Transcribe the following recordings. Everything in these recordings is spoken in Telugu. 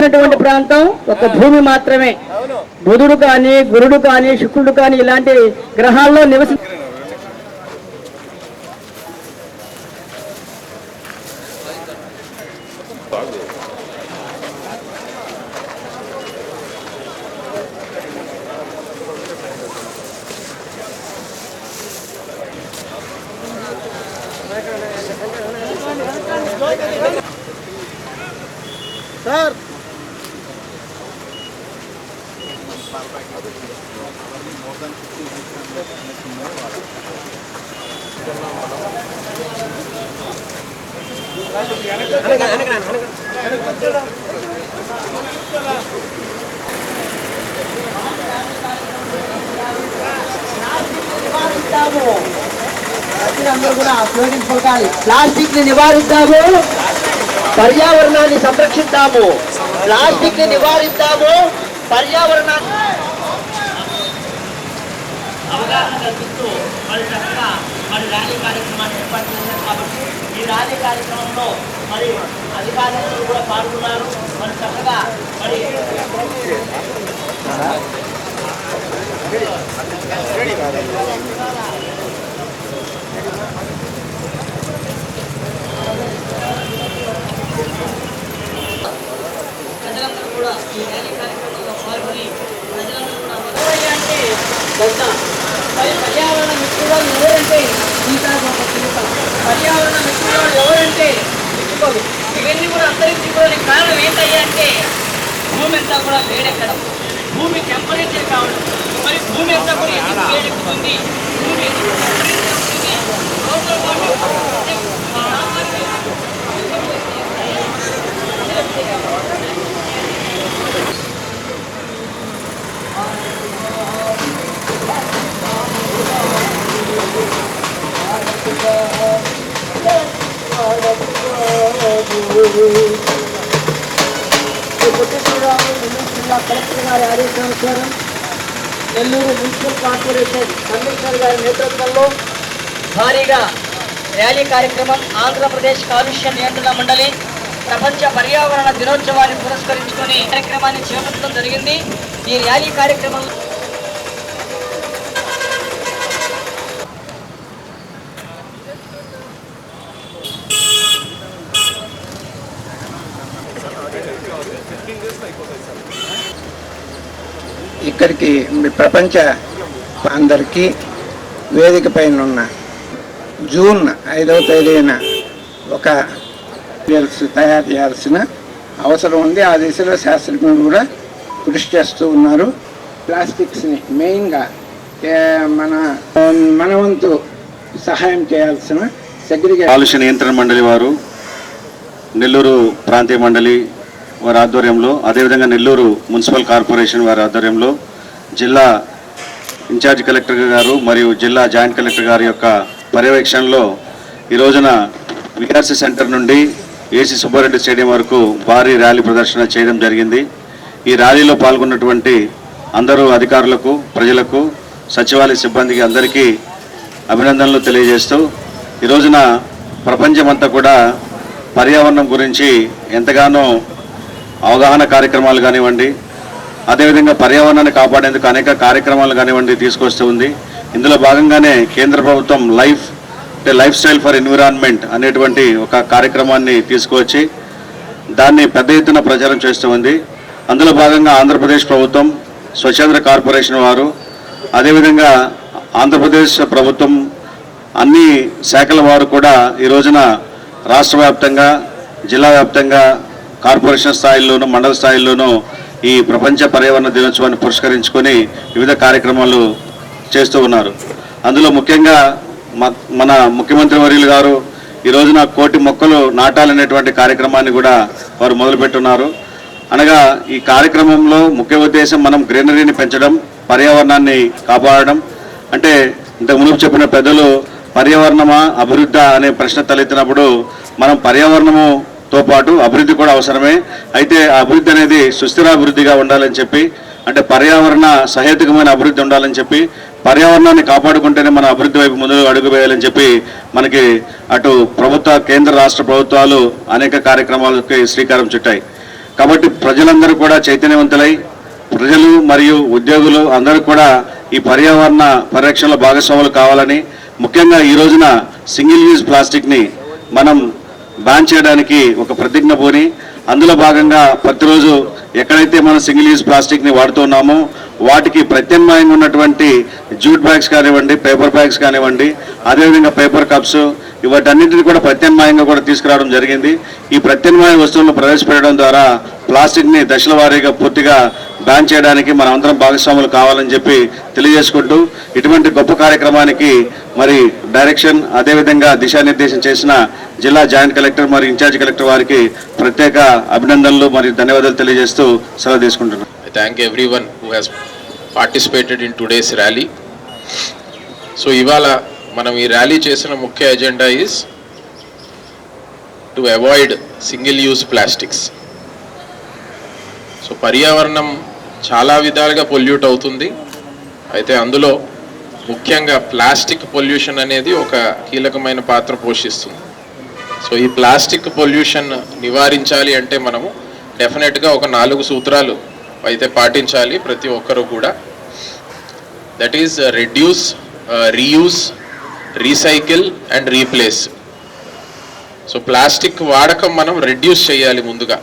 ఉన్నటువంటి ప్రాంతం ఒక భూమి మాత్రమే. బుధుడు కానీ గురుడు కానీ శుక్రుడు కానీ ఇలాంటి గ్రహాల్లో నివసి సార్ అందరూ కూడా స్లోగన్ పలకాలి ప్లాస్టిక్ని నివారిద్దాము పర్యావరణాన్ని సంరక్షిద్దాము ప్లాస్టిక్ని నివారిద్దాము పర్యావరణాన్ని అవగాహన కల్పిస్తూ మరి చక్కగా మరి ర్యాలీ కార్యక్రమాన్ని ఏర్పాటు చేశారు కాబట్టి ఈ ర్యాలీ కార్యక్రమంలో మరి అధికారులు కూడా పాల్గొన్నారు. మరి చక్కగా మరి ప్రజలందరూ కూడా ఈ ర్యాలీ కార్యక్రమంలో పాల్గొని ప్రజలందరూ కూడా అంటే పర్యావరణ మిత్రులు ఎవరంటే సీతాకోక చిలుక పర్యావరణ మిత్రులు ఎవరంటే మెచ్చుకోదు ఇవన్నీ కూడా అంతరించుకోవడానికి కారణం ఏంటయ్యా అంటే భూమి అంతా కూడా వేడెక్కడం భూమి టెంపరేచర్ కావడం. మరి భూమి అంతా కూడా ఎందుకు వేడెక్కుతుంది? భూమి ఎందుకు పొట్టి శ్రీరాములు నెల్లూరు జిల్లా కలెక్టర్ గారి ఆదేశానుసారం నెల్లూరు మున్సిపల్ కార్పొరేషన్ కమిషనర్ గారి నేతృత్వంలో భారీగా ర్యాలీ కార్యక్రమం ఆంధ్రప్రదేశ్ కాలుష్య నియంత్రణ మండలి ప్రపంచ పర్యావరణ దినోత్సవాన్ని పురస్కరించుకుని కార్యక్రమాన్ని చేపట్టడం జరిగింది ఈ ర్యాలీ కార్యక్రమం ఒక్కరికి ప్రపంచ అందరికీ వేదిక పైన ఉన్న జూన్ ఐదవ తేదీన ఒక తయారు చేయాల్సిన అవసరం ఉంది. ఆ దిశలో శాస్త్రజ్ఞులు కూడా కృషి చేస్తూ ఉన్నారు. ప్లాస్టిక్స్ని మెయిన్గా మన మన వంతు సహాయం చేయాల్సిన సెగ్రిగేషన్ కాలుష్య నియంత్రణ మండలి వారు నెల్లూరు ప్రాంతీయ మండలి వారి ఆధ్వర్యంలో అదేవిధంగా నెల్లూరు మున్సిపల్ కార్పొరేషన్ వారి ఆధ్వర్యంలో జిల్లా ఇన్ఛార్జ్ కలెక్టర్ గారు మరియు జిల్లా జాయింట్ కలెక్టర్ గారి యొక్క పర్యవేక్షణలో ఈ రోజున విఆర్సీ సెంటర్ నుండి ఏసీ సుబ్బారెడ్డి స్టేడియం వరకు భారీ ర్యాలీ ప్రదర్శన చేయడం జరిగింది. ఈ ర్యాలీలో పాల్గొన్నటువంటి అందరూ అధికారులకు ప్రజలకు సచివాలయ సిబ్బందికి అందరికీ అభినందనలు తెలియజేస్తూ ఈ రోజున ప్రపంచమంతా కూడా పర్యావరణం గురించి ఎంతగానో అవగాహన కార్యక్రమాలు కానివ్వండి అదేవిధంగా పర్యావరణాన్ని కాపాడేందుకు అనేక కార్యక్రమాలు కానివ్వండి తీసుకొస్తూ ఉంది. ఇందులో భాగంగానే కేంద్ర ప్రభుత్వం లైఫ్ అంటే లైఫ్ స్టైల్ ఫర్ ఎన్విరాన్మెంట్ అనేటువంటి ఒక కార్యక్రమాన్ని తీసుకువచ్చి దాన్ని పెద్ద ఎత్తున ప్రచారం చేస్తూ ఉంది. అందులో భాగంగా ఆంధ్రప్రదేశ్ ప్రభుత్వం స్వచ్ఛంద్ర కార్పొరేషన్ వారు అదేవిధంగా ఆంధ్రప్రదేశ్ ప్రభుత్వం అన్ని శాఖల వారు కూడా ఈ రోజున రాష్ట్ర వ్యాప్తంగా జిల్లా వ్యాప్తంగా కార్పొరేషన్ స్థాయిల్లోనూ మండల స్థాయిల్లోనూ ఈ ప్రపంచ పర్యావరణ దినోత్సవాన్ని పురస్కరించుకొని వివిధ కార్యక్రమాలు చేస్తూ ఉన్నారు. అందులో ముఖ్యంగా మ- మన ముఖ్యమంత్రి వర్యులు గారు ఈ రోజున కోటి మొక్కలు నాటాలనేటువంటి కార్యక్రమాన్ని కూడా వారు మొదలుపెట్టున్నారు. అనగా ఈ కార్యక్రమంలో ముఖ్య ఉద్దేశం మనం గ్రీనరీని పెంచడం పర్యావరణాన్ని కాపాడడం. అంటే ఇంతకు మునుపు చెప్పిన పెద్దలు పర్యావరణమా అభివృద్ధి అనే ప్రశ్న తలెత్తినప్పుడు మనం పర్యావరణము తో పాటు అభివృద్ధి కూడా అవసరమే. అయితే అభివృద్ధి అనేది సుస్థిరాభివృద్ధిగా ఉండాలని చెప్పి అంటే పర్యావరణ సహేతుకమైన అభివృద్ధి ఉండాలని చెప్పి పర్యావరణాన్ని కాపాడుకుంటేనే మన అభివృద్ధి వైపు ముందుకు అడుగు వేయాలని చెప్పి మనకి అటు ప్రభుత్వ కేంద్ర రాష్ట్ర ప్రభుత్వాలు అనేక కార్యక్రమాలకి శ్రీకారం చుట్టాయి. కాబట్టి ప్రజలందరూ కూడా చైతన్యవంతులై ప్రజలు మరియు ఉద్యోగులు అందరూ కూడా ఈ పర్యావరణ పరిరక్షణలో భాగస్వాములు కావాలని ముఖ్యంగా ఈ రోజున సింగిల్ యూజ్ ప్లాస్టిక్ని మనం బ్యాన్ చేయడానికి ఒక ప్రతిజ్ఞ పోని అందులో భాగంగా ప్రతిరోజు ఎక్కడైతే మనం సింగిల్ యూజ్ ప్లాస్టిక్ని వాడుతున్నామో వాటికి ప్రత్యామ్నాయంగా ఉన్నటువంటి జూట్ బ్యాగ్స్ కానివ్వండి పేపర్ బ్యాగ్స్ కానివ్వండి అదేవిధంగా పేపర్ కప్స్ వాటన్నింటిని కూడా ప్రత్యామ్నాయంగా కూడా తీసుకురావడం జరిగింది. ఈ ప్రత్యామ్నాయ వస్తువులను ప్రవేశపెట్టడం ద్వారా ప్లాస్టిక్ని దశల వారీగా పూర్తిగా బ్యాన్ చేయడానికి మనం అందరం భాగస్వాములు కావాలని చెప్పి తెలియజేసుకుంటూ ఇటువంటి గొప్ప కార్యక్రమానికి మరి డైరెక్షన్ అదేవిధంగా దిశానిర్దేశం చేసిన జిల్లా జాయింట్ కలెక్టర్ మరియు ఇన్ఛార్జ్ కలెక్టర్ వారికి ప్రత్యేక అభినందనలు మరియు ధన్యవాదాలు తెలియజేస్తూ సెలవు తీసుకుంటున్నాను thank everyone who has participated in today's rally so ఇవాళ మనం ఈ ర్యాలీ చేసిన ముఖ్య agenda is to avoid single use plastics so పర్యావరణం చాలా విధాలుగా పొల్యూట్ అవుతుంది. అయితే అందులో ముఖ్యంగా ప్లాస్టిక్ పొల్యూషన్ అనేది ఒక కీలకమైన పాత్ర పోషిస్తుంది. సో ఈ ప్లాస్టిక్ పొల్యూషన్ నివారించాలి అంటే మనము డెఫినెట్గా ఒక నాలుగు సూత్రాలు అయితే పాటించాలి ప్రతి ఒక్కరూ కూడా. That is reduce reuse recycle and replace so plastic వాడకం మనం రెడ్యూస్ చేయాలి ముందుగా.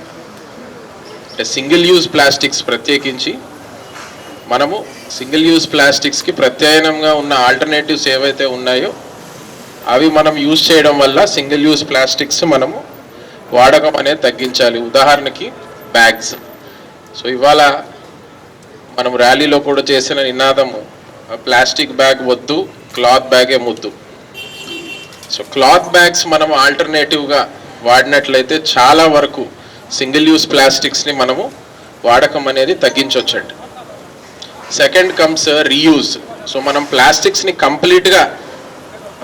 అంటే సింగిల్ యూజ్ ప్లాస్టిక్స్ ప్రత్యేకించి మనము సింగిల్ యూజ్ ప్లాస్టిక్స్కి ప్రత్యామ్నాయంగా ఉన్న ఆల్టర్నేటివ్స్ ఏవైతే ఉన్నాయో అవి మనం యూజ్ చేయడం వల్ల సింగిల్ యూజ్ ప్లాస్టిక్స్ మనము వాడకం అనేది తగ్గించాలి. ఉదాహరణకి బ్యాగ్స్ సో ఇవాళ మనం ర్యాలీలో కూడా చేసిన నినాదము ప్లాస్టిక్ బ్యాగ్ వద్దు క్లాత్ బ్యాగే ముద్దు. సో క్లాత్ బ్యాగ్స్ మనం ఆల్టర్నేటివ్గా వాడినట్లయితే చాలా వరకు సింగిల్ యూస్ ప్లాస్టిక్స్ని మనము వాడకం అనేది తగ్గించవచ్చండి సెకండ్ కమ్స్ రీయూజ్. సో మనం ప్లాస్టిక్స్ని కంప్లీట్గా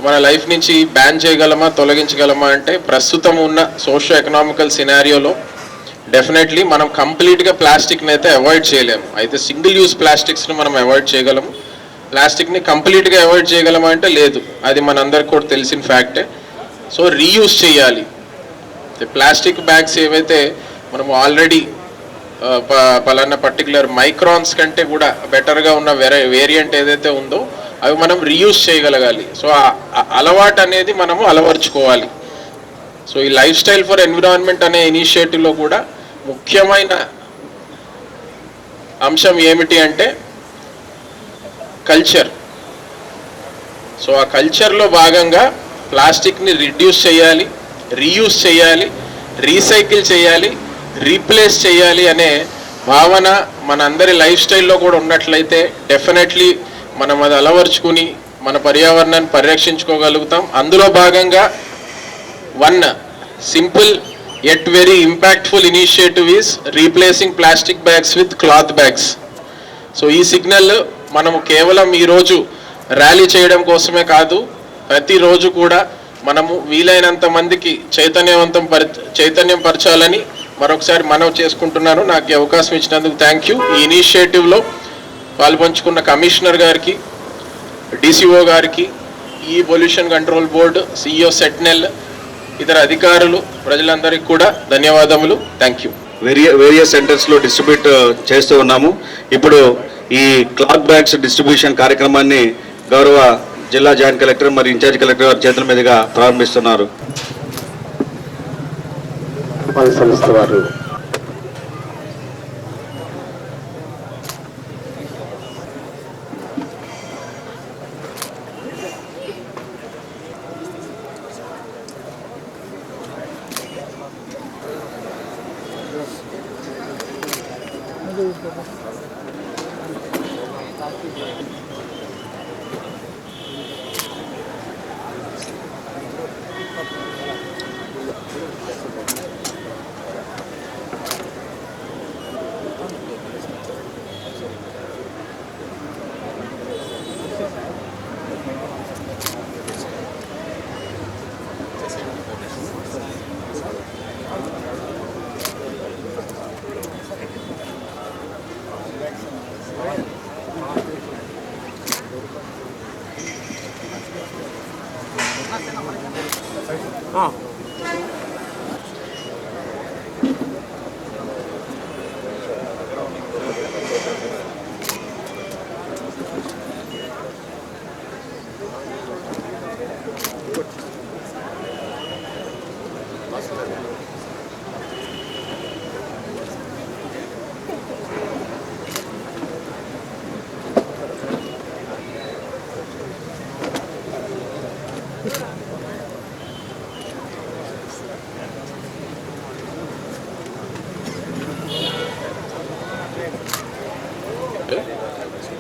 మన లైఫ్ నుంచి బ్యాన్ చేయగలమా తొలగించగలమా అంటే ప్రస్తుతం ఉన్న సోషో ఎకనామికల్ సినారియోలో డెఫినెట్లీ మనం కంప్లీట్గా ప్లాస్టిక్ని అయితే అవాయిడ్ చేయలేము. అయితే సింగిల్ యూజ్ ప్లాస్టిక్స్ని మనం అవాయిడ్ చేయగలము. ప్లాస్టిక్ని కంప్లీట్గా అవాయిడ్ చేయగలమా అంటే లేదు. అది మనందరికి కూడా తెలిసిన ఫ్యాక్టే సో రీయూజ్ చేయాలి. ప్లాస్టిక్ బ్యాగ్స్ ఏవైతే మనం ఆల్రెడీ పలానా పర్టికులర్ మైక్రాన్స్ కంటే కూడా బెటర్గా ఉన్న వెరై వేరియంట్ ఏదైతే ఉందో అవి మనం రీయూజ్ చేయగలగాలి. సో అలవాటు అనేది మనము అలవర్చుకోవాలి. సో ఈ లైఫ్ స్టైల్ ఫర్ ఎన్విరాన్మెంట్ అనే ఇనిషియేటివ్లో కూడా ముఖ్యమైన అంశం ఏమిటి అంటే కల్చర్ సో ఆ కల్చర్లో భాగంగా ప్లాస్టిక్ని రిడ్యూస్ చేయాలి రీయూస్ చేయాలి రీసైకిల్ చేయాలి రీప్లేస్ చేయాలి అనే భావన మనందరి లైఫ్ స్టైల్లో కూడా ఉన్నట్లయితే డెఫినెట్లీ మనం అది అలవర్చుకుని మన పర్యావరణాన్ని పరిరక్షించుకోగలుగుతాం. అందులో భాగంగా one simple at very impactful initiative is replacing plastic bags with cloth bags so ఈ సిగ్నల్ మనము కేవలం ఈరోజు ర్యాలీ చేయడం కోసమే కాదు ప్రతిరోజు కూడా మనము వీలైనంత మందికి చైతన్యవంతం పరి చైతన్యం పరచాలని మరొకసారి మనవి చేసుకుంటున్నాను. నాకు అవకాశం ఇచ్చినందుకు థ్యాంక్ యూ ఈ ఇనిషియేటివ్లో పాల్పంచుకున్న కమిషనర్ గారికి డిసిఓ గారికి ఈ పొల్యూషన్ కంట్రోల్ బోర్డు సిఇఓ సెట్నెల్ ఇతర అధికారులు ప్రజలందరికీ కూడా ధన్యవాదములు. థ్యాంక్ యూ వేరియ వేరియస్ సెంటర్స్లో డిస్ట్రిబ్యూట్ చేస్తూ ఉన్నాము. ఇప్పుడు ఈ క్లాత్ బ్యాగ్స్ డిస్ట్రిబ్యూషన్ కార్యక్రమాన్ని గౌరవ జిల్లా జాయింట్ కలెక్టర్ మరియు ఇన్ఛార్జ్ కలెక్టర్ వారి చేతుల మీదుగా ప్రారంభిస్తున్నారు. సంస్థ వారు 啊。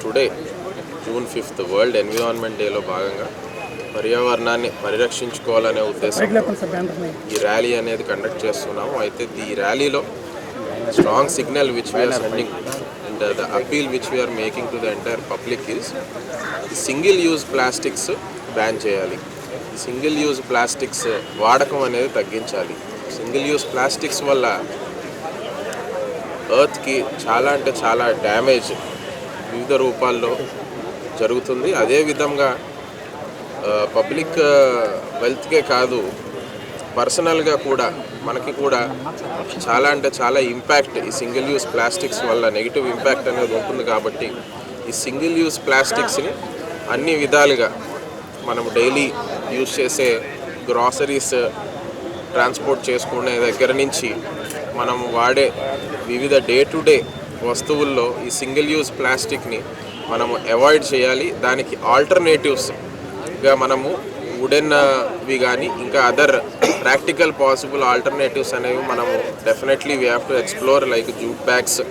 today June fifth world environment డేలో భాగంగా పర్యావరణాన్ని పరిరక్షించుకోవాలనే ఉద్దేశంతో ఈ ర్యాలీ అనేది కండక్ట్ చేస్తున్నాము. అయితే ఈ ర్యాలీలో strong signal which we're sending and the appeal which we're making to the entire public is single use plastics ban చేయాలి. సింగిల్ యూజ్ ప్లాస్టిక్స్ వాడకం అనేది తగ్గించాలి. సింగిల్ యూజ్ ప్లాస్టిక్స్ వల్ల ఎర్త్కి చాలా అంటే చాలా డ్యామేజ్ వివిధ రూపాల్లో జరుగుతుంది. అదే విధంగా పబ్లిక్ వెల్త్కే కాదు పర్సనల్గా కూడా మనకి కూడా చాలా అంటే చాలా ఇంపాక్ట్ ఈ సింగిల్ యూస్ ప్లాస్టిక్స్ వల్ల నెగిటివ్ ఇంపాక్ట్ అనేది ఉంటుంది కాబట్టి ఈ సింగిల్ యూస్ ప్లాస్టిక్స్ని అన్ని విధాలుగా మనం డైలీ యూస్ చేసే గ్రాసరీస్ ట్రాన్స్పోర్ట్ చేసుకునే దగ్గర నుంచి మనం వాడే వివిధ డే టు డే వస్తువుల్లో ఈ సింగిల్ యూజ్ ప్లాస్టిక్ని మనము అవాయిడ్ చేయాలి. దానికి ఆల్టర్నేటివ్స్గా మనము వుడెన్వి కానీ ఇంకా అదర్ ప్రాక్టికల్ పాసిబుల్ ఆల్టర్నేటివ్స్ అనేవి మనము definitely we have to explore like jute bags.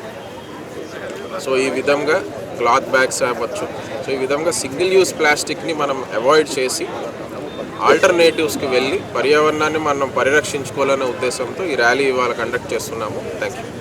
So ఈ విధంగా క్లాత్ బ్యాగ్స్ అవ్వచ్చు. సో ఈ విధంగా సింగిల్ యూజ్ ప్లాస్టిక్ని మనం అవాయిడ్ చేసి ఆల్టర్నేటివ్స్కి వెళ్ళి పర్యావరణాన్ని మనం పరిరక్షించుకోవాలనే ఉద్దేశంతో ఈ ర్యాలీ ఇవాళ కండక్ట్ చేస్తున్నాము. Thank you